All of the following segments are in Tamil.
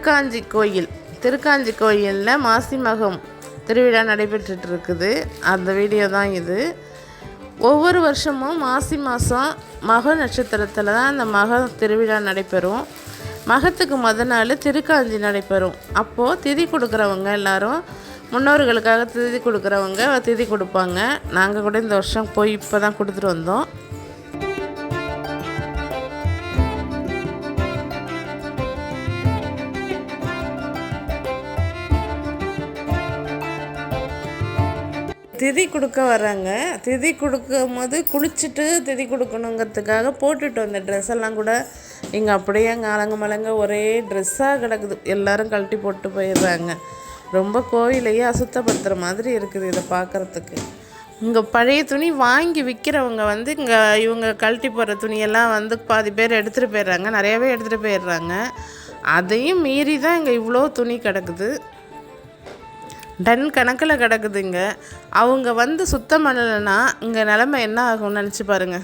திருக்காஞ்சி கோயில். திருக்காஞ்சி கோயிலில் மாசி மகம் திருவிழா நடைபெற்றுட்டு இருக்குது அந்த வீடியோ தான் இது. ஒவ்வொரு வருஷமும் மாசி மாதம் மக நட்சத்திரத்தில் தான் அந்த மக திருவிழா நடைபெறும். மகத்துக்கு முத நாள் திருக்காஞ்சி நடைபெறும். அப்போது திதி கொடுக்குறவங்க எல்லாரும் முன்னோர்களுக்காக திதி கொடுக்குறவங்க திதி கொடுப்பாங்க. நாங்கள் கூட இந்த வருஷம் போய் இப்போ தான் கொடுத்துட்டு வந்தோம். திதி கொடுக்க வராங்க. திதி கொடுக்கும் போது குளிச்சுட்டு திதி கொடுக்கணுங்கிறதுக்காக போட்டுட்டு வந்த ட்ரெஸ் எல்லாம் கூட. இங்கே அப்படியே அங்கே மலங்க ஒரே ட்ரெஸ்ஸாக கிடக்குது. எல்லாரும் கழட்டி போட்டு போயிடுறாங்க. ரொம்ப கோயிலையே அசுத்தப்படுத்துகிற மாதிரி இருக்குது இதை பார்க்குறதுக்கு. இங்கே பழைய துணி வாங்கி விற்கிறவங்க வந்து இங்கே இவங்க கழட்டி போடுற துணியெல்லாம் வந்து பாதி பேர் எடுத்துகிட்டு போயிடுறாங்க. நிறையவே எடுத்துகிட்டு போயிடுறாங்க. அதையும் மீறி தான் இங்கே இவ்வளோ துணி கிடக்குது. டன் கணக்கில் கிடக்குதுங்க. அவங்க வந்து சுத்தம் பண்ணலைன்னா இங்கே நிலமை என்ன ஆகும்னு நினச்சி பாருங்க.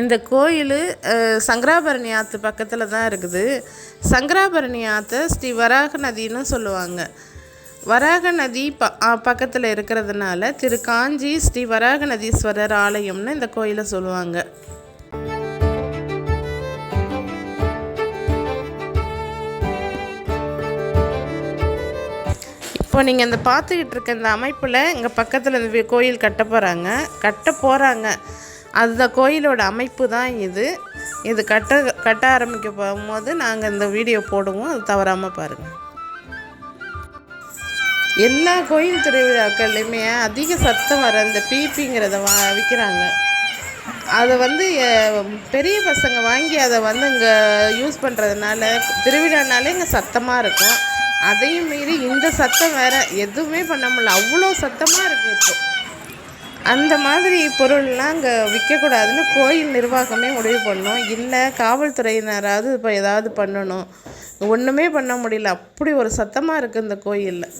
இந்த கோயில் சங்கராபரணி ஆற்று பக்கத்தில் தான் இருக்குது. சங்கராபரணி ஆற்றை ஸ்ரீ வராக நதின்னு சொல்லுவாங்க. வராக நதி ப பக்கத்தில் இருக்கிறதுனால திரு காஞ்சி ஸ்ரீ வராக நதீஸ்வரர் ஆலயம்னு இந்த கோயிலை சொல்லுவாங்க. இப்போ நீங்கள் இந்த பார்த்துக்கிட்டு இருக்க இந்த அமைப்பில் இங்கே பக்கத்தில் இந்த வி- கோயில் கட்ட போகிறாங்க கட்ட போகிறாங்க அந்த கோயிலோட அமைப்பு தான் இது. இது கட்ட கட்ட ஆரம்பிக்க போகும்போது நாங்கள் இந்த வீடியோ போடுவோம். அது தவறாமல் பாருங்கள் எல்லா கோயில் திருவிழாக்கள்லையுமே அதிக சத்தம் வர இந்த பீப்பிங்கிறத வா விற்கிறாங்க அதை வந்து பெரிய பசங்க வாங்கி அதை வந்து இங்கே யூஸ் பண்ணுறதுனால திருவிழானாலே இங்கே சத்தமாக இருக்கும். அதையும் மீறி இந்த சத்தம் வேறு எதுவுமே பண்ண முடியல. அவ்வளோ சத்தமாக இருக்குது இப்போ. அந்த மாதிரி பொருள்லாம் அங்கே விற்கக்கூடாதுன்னு கோயில் நிர்வாகமே முடிவு பண்ணோம். இல்லை காவல்துறையினராவது இப்போ ஏதாவது பண்ணணும். ஒன்றுமே பண்ண முடியல. அப்படி ஒரு சத்தமாக இருக்குது இந்த கோயிலில்.